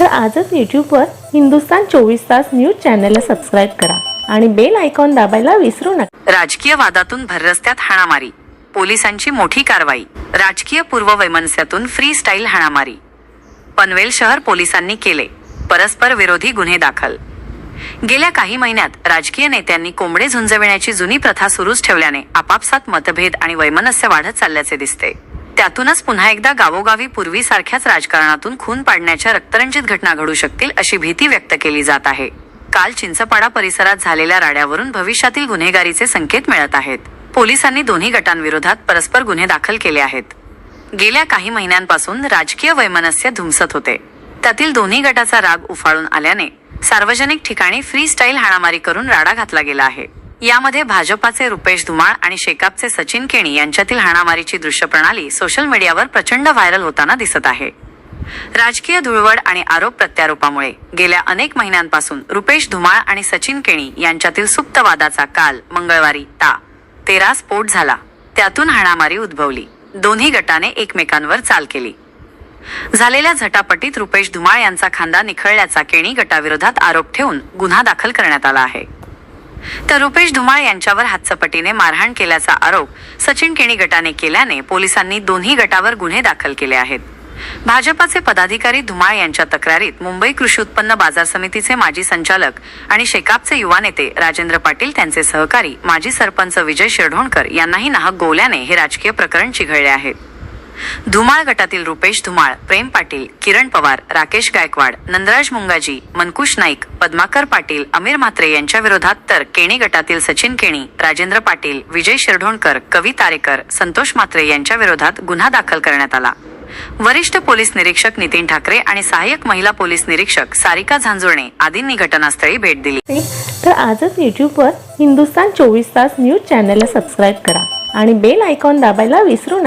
तर आजच यूट्यूबवर हिंदुस्तान चोवीस तास न्यूज चॅनलला सबस्क्राईब करा आणि बेल आयकॉन दाबायला विसरू नका. राजकीय वादातून भररस्त्यात हाणामारी. पोलिसांची मोठी कारवाई. राजकीय पूर्ववैमनस्यातून फ्री स्टाईल हाणामारी. पनवेल शहर पोलिसांनी केले. परस्पर विरोधी गुन्हे दाखल. गेल्या काही महिन्यात राजकीय नेत्यांनी कोंबडे झुंजविण्याची जुनी प्रथा सुरूच ठेवल्याने आपापसात मतभेद आणि वैमनस्य वाढत चालल्याचे दिसते. त्यातूनच पुन्हा एकदा गावोगावी पूर्वीसारख्याच राजकारणातून खून पाडण्याच्या रक्तरंजित घटना घडू शकतील अशी भीती व्यक्त केली जात आहे. काल चिंचपाडा परिसरात झालेल्या राड्यावरून भविष्यातील गुन्हेगारीचे संकेत मिळत आहेत. पोलिसांनी दोन्ही गटांविरोधात परस्पर गुन्हे दाखल केले आहेत. गेल्या काही महिन्यांपासून राजकीय वैमनस्य धुमसत होते. त्यातील दोन्ही गटाचा राग उफाळून आल्याने सार्वजनिक ठिकाणी फ्री स्टाईल हाणामारी करून राडा घातला गेला आहे. यामध्ये भाजपाचे रुपेश धुमाळ आणि शेकापचे सचिन केणी यांच्यातील हाणामारीची दृश्य प्रणाली सोशल मीडियावर प्रचंड व्हायरल होताना दिसत आहे. राजकीय धुळवड आणि आरोप प्रत्यारोपामुळे गेल्या अनेक महिन्यांपासून रुपेश धुमाळ आणि सचिन केणी यांच्यातील सुप्त वादाचा काल मंगळवारी ता तेरा स्फोट झाला. त्यातून हाणामारी उद्भवली. दोन्ही गटाने एकमेकांवर चाल केली. झालेल्या झटापटीत रुपेश धुमाळ यांचा खांदा निखळल्याचा केणी गटाविरोधात आरोप ठेवून गुन्हा दाखल करण्यात आला आहे. तर रुपेश धुमाळ यांच्यावर हातचपटीने मारहाण केल्याचा आरोप सचिन केणी गटाने केल्याने पोलिसांनी दोन्ही गटावर गुन्हे दाखल केले आहेत. भाजपाचे पदाधिकारी धुमाळ यांच्या तक्रारीत मुंबई कृषी उत्पन्न बाजार समितीचे माजी संचालक आणि शेकापचे युवा नेते राजेंद्र पाटील त्यांचे सहकारी माजी सरपंच विजय शिरढोणकर यांनाही नाहक गोवल्याने हे राजकीय प्रकरण चिघळले आहे. धुमाळ गटातील रुपेश धुमाळ प्रेम पाटील किरण पवार राकेश गायकवाड नंदराज मुंगाजी मनकुश नाईक पद्माकर पाटील अमीर म्हात्रे यांच्या विरोधात तर केणी गटातील सचिन केणी राजेंद्र पाटील विजय शिरढोणकर कवी तारेकर संतोष म्हात्रे यांच्या विरोधात गुन्हा दाखल करण्यात आला. वरिष्ठ पोलीस निरीक्षक नितीन ठाकरे आणि सहाय्यक महिला पोलीस निरीक्षक सारिका झांजुळणे आदींनी घटनास्थळी भेट दिली. तर आजच यूट्यूबवर हिंदुस्तान चोवीस तास न्यूज चॅनलला सबस्क्राईब करा आणि बेल आयकॉन दाबायला विसरू नका.